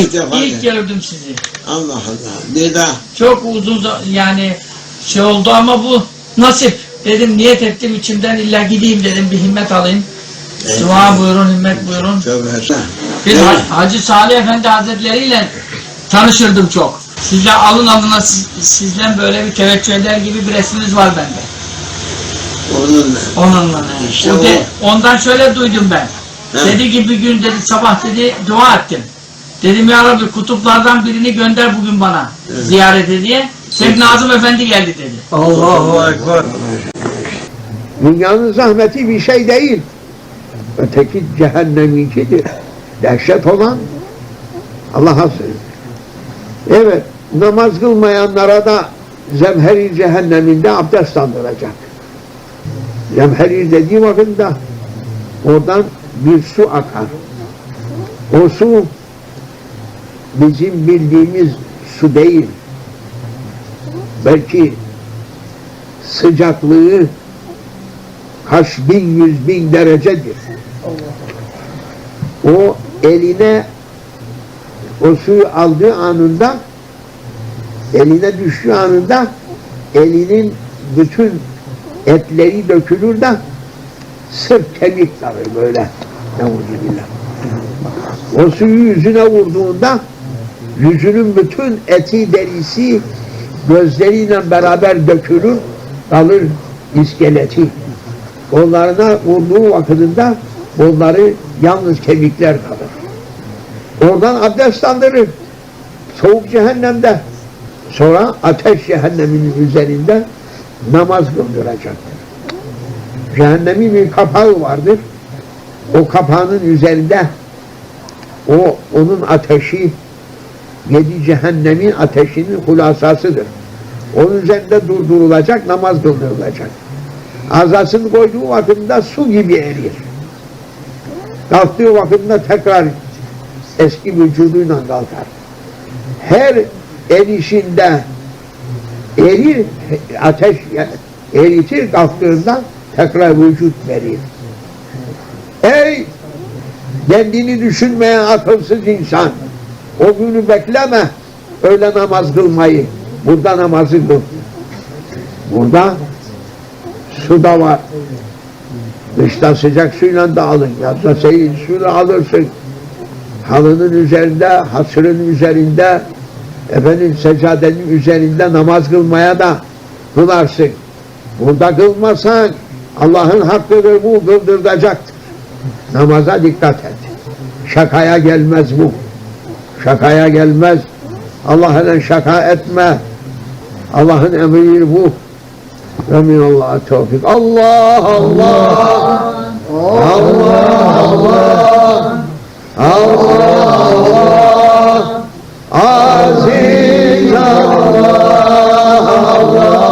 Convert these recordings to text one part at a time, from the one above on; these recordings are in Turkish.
İlk defa. İlk gördüm sizi. Allah Allah. Bir daha. Çok uzun yani şey oldu ama bu nasip. Dedim niyet ettim içimden illa gideyim dedim bir himmet alayım. Dua buyurun, himmet buyurun. Bir Evet. Ha- Hacı Salih Efendi Hazretleriyle tanışırdım çok. Sizle alın alına siz, sizden böyle bir teveccüh eder gibi bir resminiz var bende. Onunla. Onunla. ne? İşte O de- ondan şöyle duydum ben. He. Dedi ki bir gün dedi sabah dedi dua ettim. Dedim ya Rabbi kutuplardan birini gönder bugün bana Evet. ziyarete diye. Şeyh Nazım Efendi geldi dedi. Allahu Ekber. Dünyanın zahmeti bir şey değil. Öteki cehenneminkidir. Dehşet olan Allah'a sığınır. Evet, namaz kılmayanlara da zemheri cehenneminde abdest aldıracak. Zemheri dediği vakit oradan bir su akar. O su bizim bildiğimiz su değil. Belki sıcaklığı kaç bin yüz bin derecedir. O eline o suyu aldığı anında eline düştüğü anında elinin bütün etleri dökülür de sırf kemik kalır böyle. O suyu yüzüne vurduğunda yüzünün bütün eti derisi gözleriyle beraber dökülür kalır iskeleti. Kollarına vurduğu vakitinde onları yalnız kemikler kalır. Oradan abdest aldırır. Soğuk cehennemde. Sonra ateş cehenneminin üzerinde namaz kıldıracaktır. Cehennemin bir kapağı vardır. O kapağının üzerinde o onun ateşi yedi cehennemin ateşinin hulasasıdır. Onun üzerinde durdurulacak, namaz kıldırılacak. Azasını koyduğu vakitinde su gibi erir. Kalktığı vakitinde tekrar eski vücuduyla kalkar. Her erişinde erir, ateş eritir kalktığında tekrar vücut verir. Ey kendini düşünmeyen akılsız insan o günü bekleme. Öyle namaz kılmayı. Burada namazı kıl. Burada su da var. Dışta sıcak suyla da alın. Yazda seyin suyla alırsın. Halının üzerinde hasırın üzerinde efendim seccadenin üzerinde namaz kılmaya da kılarsın. Burada kılmasan Allah'ın hakkıdır bu kıldırtacaktır namaza dikkat et. Şakaya gelmez bu şakaya gelmez Allah'ın şaka etme Allah'ın emri bu ve minallah tevfik Allah Allah Allah Allah Allah Aziz Allah Allah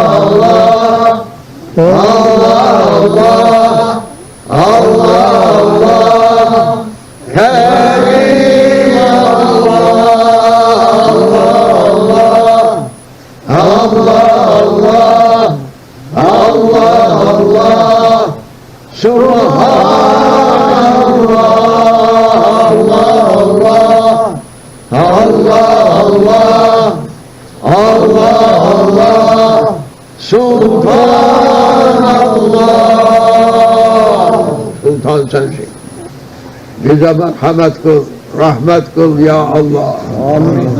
Allah Allah Allah Kerim Sultan sensin. Bize merhamet kıl, rahmet kıl ya Allah. Amin.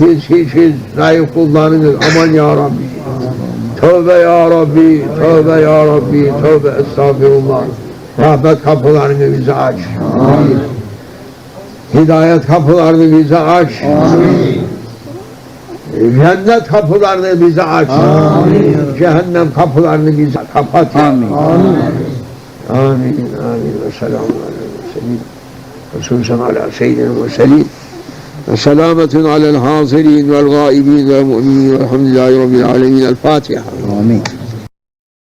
Biz hiçiz, zayıf kullarınız. Aman ya Rabbi. Tövbe ya Rabbi, tövbe ya Rabbi, tövbe estağfirullah. Rahmet kapılarını bize aç. Amin. Hidayet kapılarını bize aç. Amin. Cennet kapılarını bize aç. Amin. Cehennem kapılarını bize kapat. Amin. Amin. آمين آمين. والسلام على المرسلين. رسول على سيدنا المرسلين. وسلامة على الحاضرين والغائبين والمؤمنين والحمد لله رب العالمين. الفاتحة. آمين.